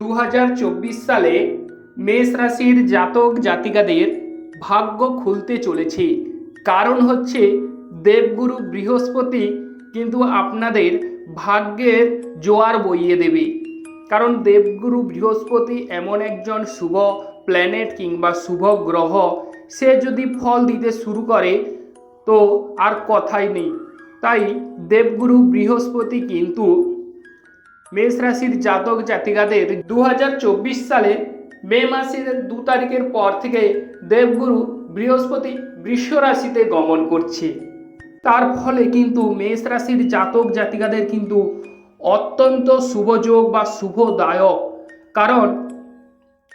দু হাজার চব্বিশ সালে মেষ রাশির জাতক জাতিকাদের ভাগ্য খুলতে চলেছে। কারণ হচ্ছে দেবগুরু বৃহস্পতি কিন্তু আপনাদের ভাগ্যের জোয়ার বইয়ে দেবে। কারণ দেবগুরু বৃহস্পতি এমন একজন শুভ প্ল্যানেট কিংবা শুভ গ্রহ, সে যদি ফল দিতে শুরু করে তো আর কথাই নেই। তাই দেবগুরু বৃহস্পতি কিন্তু মেষ রাশির জাতক জাতিকাদের দু হাজার চব্বিশ সালে মে মাসের দু তারিখের পর থেকে দেবগুরু বৃহস্পতি বৃষ রাশিতে গমন করছে। তার ফলে কিন্তু মেষ রাশির জাতক জাতিকাদের কিন্তু অত্যন্ত শুভযোগ বা শুভদায়ক। কারণ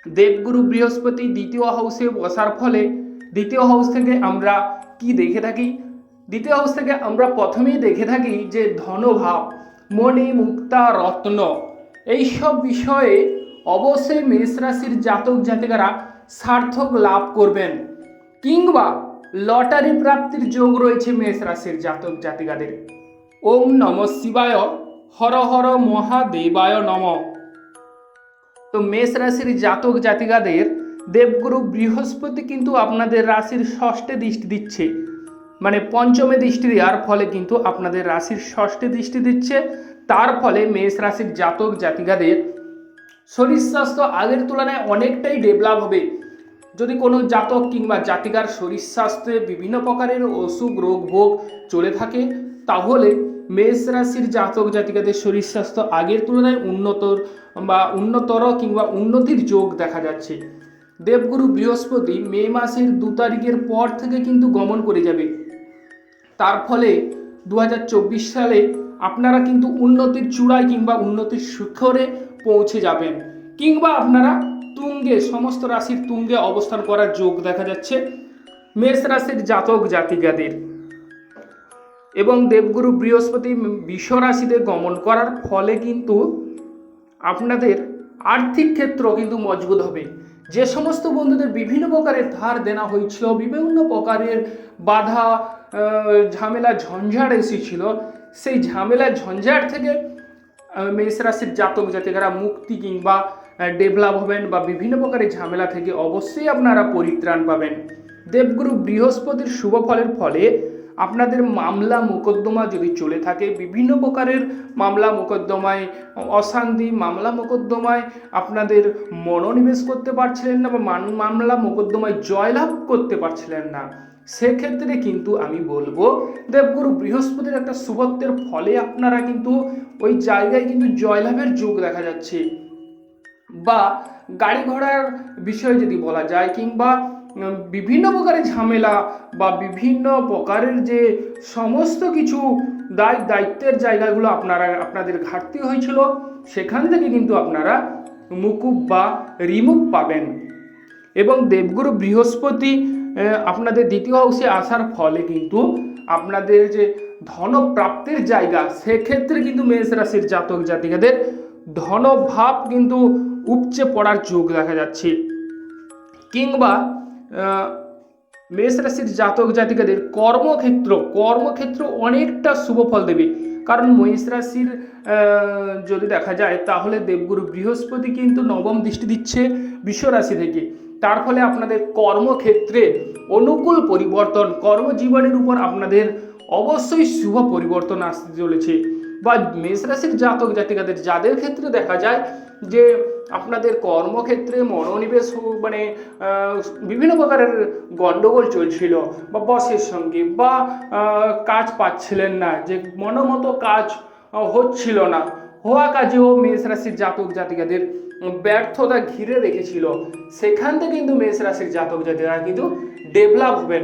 দেবগুরু বৃহস্পতি দ্বিতীয় হাউসে বসার ফলে দ্বিতীয় হাউস থেকে আমরা কি দেখে থাকি? দ্বিতীয় হাউস থেকে আমরা প্রথমেই দেখে থাকি যে ধনভাব মণি মুক্তা রত্ন। এইসব বিষয়ে অবশ্যই মেষ রাশির জাতক জাতিকারা সার্থক লাভ করবেন। কিংবা লটারি প্রাপ্তির যোগ রয়েছে মেষ রাশির জাতক জাতিকাদের। ওম নম শিবায়, হর হর মহাদেবায় নম। তো মেষ রাশির জাতক জাতিকাদের দেবগুরু বৃহস্পতি কিন্তু আপনাদের রাশির ষষ্ঠে দৃষ্টি দিচ্ছে। মানে পঞ্চমে দৃষ্টি দেওয়ার ফলে কিন্তু আপনাদের রাশির ষষ্ঠে দৃষ্টি দিচ্ছে। তার ফলে মেষ রাশির জাতক জাতিকাদের শরীর স্বাস্থ্য আগের তুলনায় অনেকটাই ডেভেলপ হবে। যদি কোনো জাতক কিংবা জাতিকার শরীর স্বাস্থ্যে বিভিন্ন প্রকারের অসুখ, রোগ, ভোগ চলে থাকে, তাহলে মেষ রাশির জাতক জাতিকাদের শরীর স্বাস্থ্য আগের তুলনায় উন্নতর বা উন্নতর কিংবা উন্নতির যোগ দেখা যাচ্ছে। দেবগুরু বৃহস্পতি মে মাসের দু তারিখের পর থেকে কিন্তু গমন করে যাবে। তার ফলে দু হাজার চব্বিশ সালে আপনারা কিন্তু উন্নতির চূড়ায় কিংবা উন্নতির শিখরে পৌঁছে যাবেন। কিংবা আপনারা তুঙ্গে, সমস্ত রাশির তুঙ্গে অবস্থান করার যোগ দেখা যাচ্ছে। মেষ রাশির জাতক জাতিকাদের এবং দেবগুরু বৃহস্পতি রাশিতে গমন করার ফলে কিন্তু আপনাদের আর্থিক ক্ষেত্র কিন্তু মজবুত হবে। যে সমস্ত বন্ধুদের বিভিন্ন প্রকারের ধার দেনা হয়েছিল, বিভিন্ন প্রকারের বাধা ঝামেলা ঝঞ্ঝাট এসেছিল। সেই ঝামেলা ঝঞ্ঝাট থেকে মেষ রাশির জাতক জাতিকারা মুক্তি কিংবা ডেভেলপ হবেন বা বিভিন্ন প্রকারের ঝামেলা থেকে অবশ্যই আপনারা পরিত্রাণ পাবেন। দেবগুরু বৃহস্পতির শুভ ফলের ফলে আপনাদের মামলা মোকদ্দমা যদি চলে থাকে, বিভিন্ন প্রকারের মামলা মোকদ্দমায় অশান্তি, মামলা মোকদ্দমায় আপনাদের মনোনিবেশ করতে পারছিলেন না বা মামলা মোকদ্দমায় জয়লাভ করতে পারছিলেন না। সেক্ষেত্রে কিন্তু আমি বলব, দেবগুরু বৃহস্পতির একটা শুভত্বের ফলে আপনারা কিন্তু ওই জায়গায় কিন্তু জয়লাভের যোগ দেখা যাচ্ছে। বা গাড়ি ঘোড়ার বিষয়ে যদি বলা যায়, কিংবা বিভিন্ন প্রকারের ঝামেলা বা বিভিন্ন প্রকারের যে সমস্ত কিছু দায়, দায়িত্বের জায়গাগুলো আপনারা, আপনাদের ঘাটতি হয়েছিল, সেখান থেকে কিন্তু আপনারা মুকুব বা রিমুভ পাবেন। এবং দেবগুরু বৃহস্পতি আপনাদের দ্বিতীয় হাউসে আসার ফলে কিন্তু আপনাদের যে ধনপ্রাপ্তির জায়গা, সেক্ষেত্রে কিন্তু মেষ রাশির জাতক জাতিকাদের ধনভাব কিন্তু উপচে পড়ার যোগ দেখা যাচ্ছে। কিংবা মেষ রাশির জাতক জাতিকাদের কর্মক্ষেত্র কর্মক্ষেত্র অনেকটা শুভ ফল দেবে। কারণ মেষ রাশির যদি দেখা যায়, তাহলে দেবগুরু বৃহস্পতি কিন্তু নবম দৃষ্টি দিচ্ছে বিশ্ব রাশি থেকে। তার ফলে আপনাদের কর্মক্ষেত্রে অনুকূল পরিবর্তন, কর্মজীবনের উপর আপনাদের অবশ্যই শুভ পরিবর্তন আসতে চলেছে। বা মেষ রাশির জাতক জাতিকাদের, যাদের ক্ষেত্রে দেখা যায় যে আপনাদের কর্মক্ষেত্রে মনোনিবেশ মানে বিভিন্ন প্রকারের গণ্ডগোল চলছিল বা বসের সঙ্গে বা কাজ পাচ্ছিলেন না, যে মনোমতো কাজ হচ্ছিল না। হওয়া কাজেও মেষ রাশির জাতক জাতিকাদের ব্যর্থতা ঘিরে রেখেছিল। সেখান থেকে কিন্তু মেষ রাশির জাতক জাতিরা কিন্তু ডেভেলপ হবেন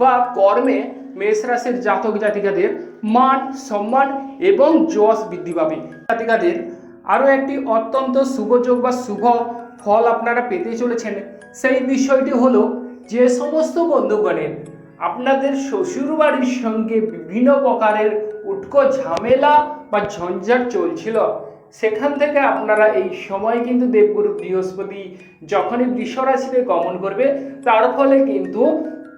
বা কর্মে মেষ রাশির জাতক জাতিকাদের মান সম্মান এবং যশ বৃদ্ধি পাবে। জাতিকাদের আরও একটি অত্যন্ত শুভযোগ বা শুভ ফল আপনারা পেতে চলেছেন। সেই বিষয়টি হলো যে সমস্ত বন্ধুগণের, আপনাদের শ্বশুর বাড়ির সঙ্গে বিভিন্ন প্রকারের উটকো ঝামেলা বা ঝঞ্ঝাট চলছিল। সেখান থেকে আপনারা এই সময় কিন্তু দেবগুরু বৃহস্পতি যখনই বৃষ গমন করবে, তার ফলে কিন্তু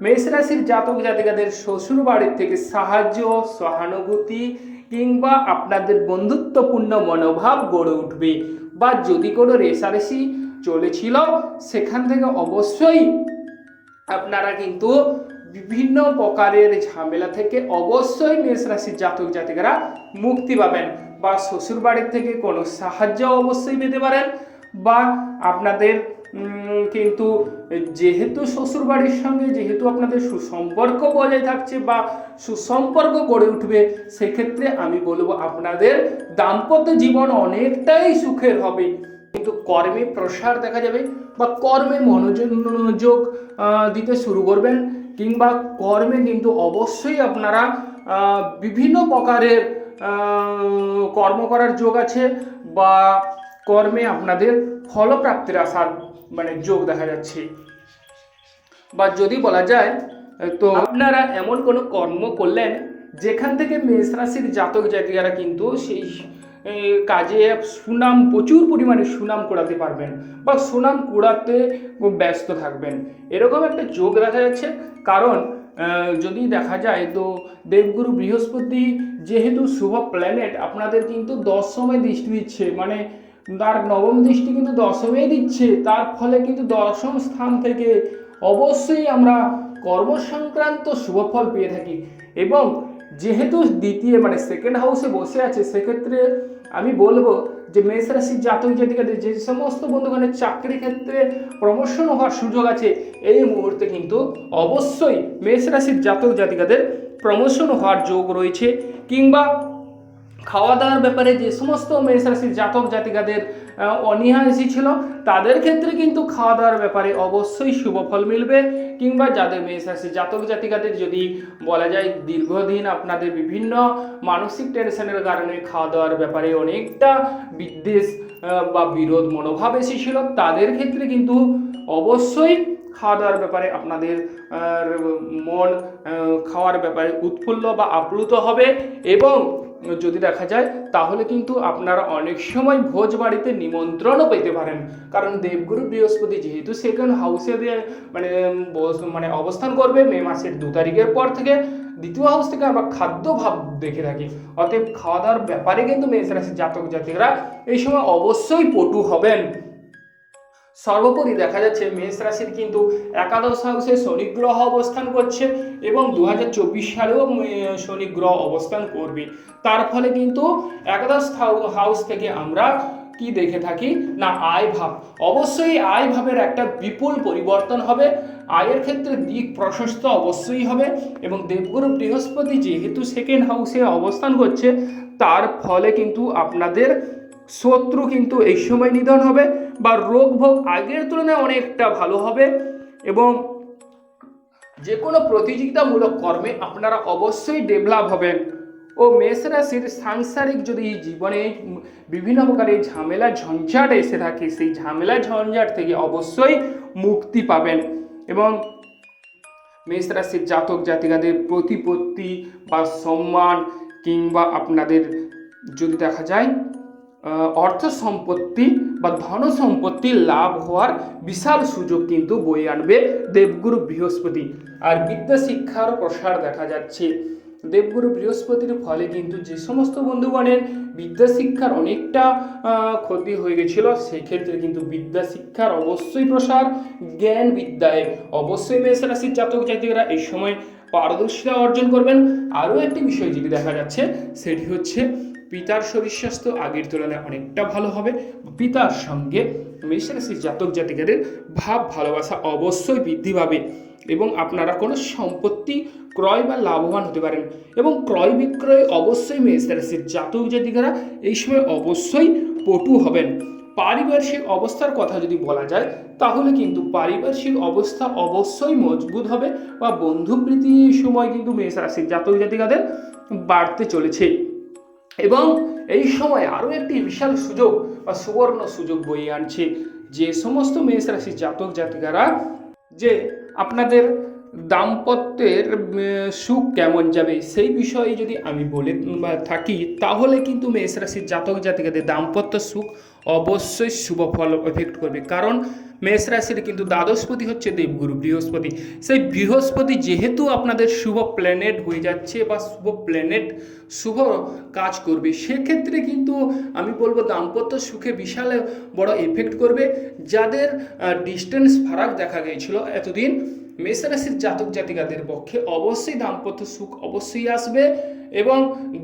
মেষ রাশির জাতক জাতিকাদের শ্বশুর বাড়ির থেকে সাহায্য, সহানুভূতি কিংবা আপনাদের বন্ধুত্বপূর্ণ মনোভাব গড়ে উঠবে। বা যদি কোনো রেসারেসি চলেছিল, সেখান থেকে অবশ্যই আপনারা কিন্তু বিভিন্ন প্রকারের ঝামেলা থেকে অবশ্যই মেষ রাশির জাতক জাতিকারা মুক্তি পাবেন। বা শ্বশুর বাড়ির থেকে কোনো সাহায্য অবশ্যই পেতে পারেন বা আপনাদের কিন্তু যেহেতু শ্বশুর বাড়ির সঙ্গে যেহেতু আপনাদের সুসম্পর্ক বজায় থাকছে বা সুসম্পর্ক গড়ে উঠবে, সেক্ষেত্রে আমি বলব আপনাদের দাম্পত্য জীবন অনেকটাই সুখের হবে। কিন্তু কর্মে প্রসার দেখা যাবে বা কর্মে মনোযোগ দিতে শুরু করবেন কিংবা কর্মে কিন্তু অবশ্যই আপনারা বিভিন্ন প্রকারের কর্ম করার যোগ আছে বা কর্মে আপনাদের ফলপ্রাপ্তির আশার মানে যোগ দেখা যাচ্ছে। বা যদি বলা যায়, তো আপনারা এমন কোনো কর্ম করলেন যেখান থেকে মেষ রাশির জাতক জাতিকারা কিন্তু সেই কাজে সুনাম, প্রচুর পরিমাণে সুনাম কুড়াতে পারবেন বা সুনাম কুড়াতে ব্যস্ত থাকবেন। এরকম একটা যোগ দেখা যাচ্ছে। কারণ যদি দেখা যায় তো দেবগুরু বৃহস্পতি যেহেতু শুভ প্ল্যানেট আপনাদের কিন্তু দশমে দৃষ্টি দিচ্ছে মানে তার নবম দৃষ্টি কিন্তু দশমেই দিচ্ছে, তার ফলে কিন্তু দশম স্থান থেকে অবশ্যই আমরা কর্মসংক্রান্ত শুভফল পেয়ে থাকি। এবং যেহেতু দ্বিতীয় মানে সেকেন্ড হাউসে বসে আছে, সেক্ষেত্রে আমি বলব যে মেষ রাশির জাতক জাতিকাদের যে সমস্ত বন্ধুগণের চাকরি ক্ষেত্রে প্রমোশন হওয়ার সুযোগ আছে, এই মুহূর্তে কিন্তু অবশ্যই মেষ রাশির জাতক জাতিকাদের প্রমোশন হওয়ার যোগ রয়েছে। কিংবা খাওয়া দাওয়ার ব্যাপারে যে সমস্ত মেষ রাশির জাতক জাতিকাদের অনীহা এসেছিল। তাদের ক্ষেত্রে কিন্তু খাওয়া দাওয়ার ব্যাপারে অবশ্যই শুভ ফল মিলবে। কিংবা যাদের মেষ রাশির জাতক জাতিকাদের যদি বলা যায় দীর্ঘদিন আপনাদের বিভিন্ন মানসিক টেনশনের কারণে খাওয়া দাওয়ার ব্যাপারে অনেকটা বিদ্বেষ বা বিরোধ মনোভাব এসেছিল, তাদের ক্ষেত্রে কিন্তু অবশ্যই খাওয়া দাওয়ার ব্যাপারে আপনাদের মন খাওয়ার ব্যাপারে উৎফুল্ল বা আপ্লুত হবে। এবং যদি দেখা যায়, তাহলে কিন্তু আপনারা অনেক সময় ভোজ বাড়িতে নিমন্ত্রণও পেতে পারেন। কারণ দেবগুরু বৃহস্পতি যেহেতু সেকেন্ড হাউসে মানে মানে অবস্থান করবে, মে মাসের দু তারিখের পর থেকে দ্বিতীয় হাউস থেকে আমরা খাদ্য ভাব দেখে থাকি। অতএব খাওয়া দাওয়ার ব্যাপারে কিন্তু মেষ রাশির জাতক জাতিকরা এই সময় অবশ্যই পটু হবেন। সর্বোপরি দেখা যাচ্ছে মেষ রাশির কিন্তু একাদশ হাউসে শনি গ্রহ অবস্থান করছে এবং দু হাজার চব্বিশ সালেও শনি গ্রহ অবস্থান করবে। তার ফলে কিন্তু একাদশ হাউস থেকে আমরা কি দেখে থাকি? না, আয় ভাব। অবশ্যই আয় ভাবের একটা বিপুল পরিবর্তন হবে। আয়ের ক্ষেত্রে দিক প্রশস্ত অবশ্যই হবে এবং দেবগুরু বৃহস্পতি যেহেতু সেকেন্ড হাউসে অবস্থান করছে, তার ফলে কিন্তু আপনাদের শত্রু কিন্তু এই সময় নিধন হবে বা রোগ ভোগ আগের তুলনায় অনেকটা ভালো হবে এবং যে কোনো প্রতিযোগিতামূলক কর্মে আপনারা অবশ্যই ডেভেলপ হবেন। ও মেষ রাশির সাংসারিক যদি জীবনে বিভিন্ন প্রকারের ঝামেলা, ঝঞ্ঝাট এসে থাকে, সেই ঝামেলা, ঝঞ্ঝাট থেকে অবশ্যই মুক্তি পাবেন এবং মেষ রাশির জাতক, জাতিকাদের প্রতিপত্তি বা সম্মান কিংবা আপনাদের যদি দেখা যায় অর্থ সম্পত্তি বা ধন সম্পত্তি লাভ হওয়ার বিশাল সুযোগ কিন্তু বয়ে আনবে দেবগুরু বৃহস্পতি। আর বিদ্যা শিক্ষার প্রসার দেখা যাচ্ছে। দেবগুরু বৃহস্পতির ফলে কিন্তু যে সমস্ত বন্ধুগণের বিদ্যা, শিক্ষার অনেকটা ক্ষতি হয়ে গেছিল, সেক্ষেত্রে কিন্তু বিদ্যা, শিক্ষার অবশ্যই প্রসার, জ্ঞান বিদ্যায় অবশ্যই মেষ রাশির জাতক জাতিকরা এই সময় পারদর্শিতা অর্জন করবেন। আরও একটি বিষয় যেটি দেখা যাচ্ছে, সেটি হচ্ছে পিতার শরীর স্বাস্থ্য আগের তুলনায় অনেকটা ভালো হবে। পিতার সঙ্গে মেষ রাশির জাতক জাতিকাদের ভাব, ভালোবাসা অবশ্যই বৃদ্ধি পাবে এবং আপনারা কোনো সম্পত্তি ক্রয় বা লাভবান হতে পারেন। এবং ক্রয় বিক্রয় অবশ্যই মেষ রাশির জাতক জাতিকারা এই সময় অবশ্যই পটু হবেন। পারিপার্শ্বিক অবস্থার কথা যদি বলা যায়, তাহলে কিন্তু পারিপার্শ্বিক অবস্থা অবশ্যই মজবুত হবে বা বন্ধুপ্রীতি সময় কিন্তু মেষ রাশির জাতক জাতিকাদের বাড়তে চলেছে। এবং এই সময় আরও একটি বিশাল সুযোগ বা সুবর্ণ সুযোগ বয়ে আনছে যে সমস্ত মেষ রাশির জাতক জাতিকারা যে আপনাদের দাম্পত্যের সুখ কেমন যাবে সেই বিষয়ে যদি আমি বলে থাকি, তাহলে কিন্তু মেষ রাশির জাতক জাতিকাদের দাম্পত্য সুখ অবশ্যই শুভ ফল এফেক্ট করবে। কারণ মেষ রাশির কিন্তু দ্বাদশপতি হচ্ছে দেবগুরু, বৃহস্পতি। সেই বৃহস্পতি যেহেতু আপনাদের শুভ প্ল্যানেট হয়ে যাচ্ছে বা শুভ প্ল্যানেট শুভ কাজ করবে। সেক্ষেত্রে কিন্তু আমি বলব দাম্পত্য সুখে বিশাল বড় এফেক্ট করবে। যাদের ডিস্টেন্স ফারাক দেখা গিয়েছিল এতদিন মেষরাশির জাতক জাতিকাদের পক্ষে অবশ্যই দাম্পত্য সুখ অবশ্যই আসবে। এবং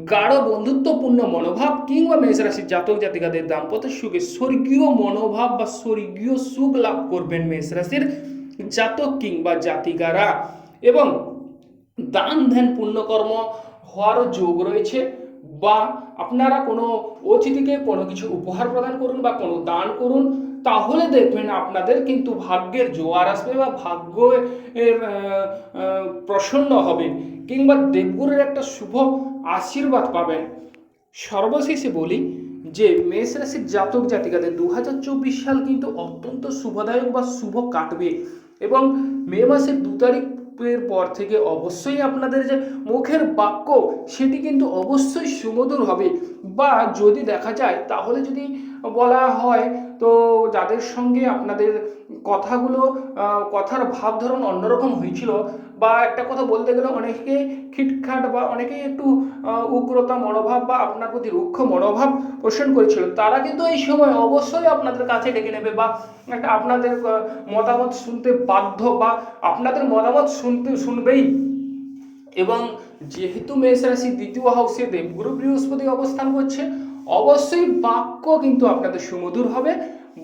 গাঢ় বন্ধুত্বপূর্ণ মনোভাব কিংবা মেষরাশির জাতক জাতিকাদের দাম্পত্য সুখে স্বর্গীয় মনোভাব বা স্বর্গীয় সুখ লাভ করবেন মেষরাশির জাতক কিংবা জাতিকারা। এবং দান ধ্যান পুণ্যকর্ম হওয়ারও যোগ রয়েছে বা আপনারা কোনো অতিথিকে কোনো কিছু উপহার প্রদান করুন বা কোনো দান করুন তাহলে দেখবেন আপনাদের কিন্তু ভাগ্যের জোয়ার আসবে বা ভাগ্য প্রসন্ন হবে। কিংবা দেবগুরুর একটা শুভ আশীর্বাদ পাবেন। সর্বশেষে বলি যে, মেষ রাশির জাতক জাতিকাদের দু হাজার চব্বিশ সাল কিন্তু অত্যন্ত শুভদায়ক বা শুভ কাটবে। এবং মে মাসের দু তারিখের পর থেকে অবশ্যই আপনাদের যে মুখের বাক্য, সেটি কিন্তু অবশ্যই সুমধুর হবে। বা যদি দেখা যায়, তাহলে যদি বলা হয় তো যাদের সঙ্গে আপনাদের কথাগুলো কথার ভাব ধরুন অন্যরকম হয়েছিল বা একটা কথা বলতে গেলে অনেকে খিটখাট বা অনেকেই একটু উগ্রতা মনোভাব বা আপনার প্রতি রুক্ষ মনোভাব পোষণ করেছিল, তারা কিন্তু এই সময় অবশ্যই আপনাদের কাছে ডেকে নেবে বা একটা আপনাদের মতামত শুনতে বাধ্য বা আপনাদের মতামত শুনতে, শুনবেই। এবং যেহেতু মেষ রাশি দ্বিতীয় হাউসে দেবগুরু বৃহস্পতি অবস্থান করছে অবশ্যই বাক্য কিন্তু আপনাদের সুমধুর হবে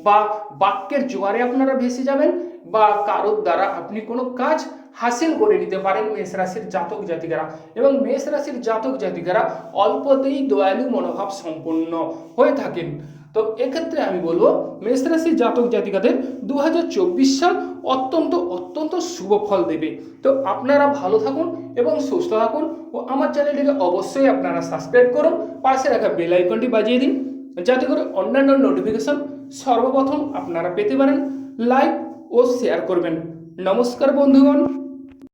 বা বাক্যের জোয়ারে আপনারা ভেসে যাবেন বা কারোর দ্বারা আপনি কোনো কাজ হাসিল করে নিতে পারেন মেষ রাশির জাতক জাতিকারা। এবং মেষ রাশির জাতক জাতিকারা অল্পতেই দয়ালু মনোভাব সম্পন্ন হয়ে থাকেন। তো এক্ষেত্রে আমি বলব, মেষ রাশির জাতক জাতিকাদের দু হাজার চব্বিশ সাল অত্যন্ত অত্যন্ত শুভ ফল দেবে। তো আপনারা ভালো থাকুন এবং সুস্থ থাকুন ও আমার চ্যানেলটিকে অবশ্যই আপনারা সাবস্ক্রাইব করুন, পাশে রাখা বেল আইকনটি বাজিয়ে দিন, যাতে করে অন্যান্য নোটিফিকেশন সর্বপ্রথম আপনারা পেতে পারেন। লাইক ও শেয়ার করবেন। নমস্কার বন্ধুগণ।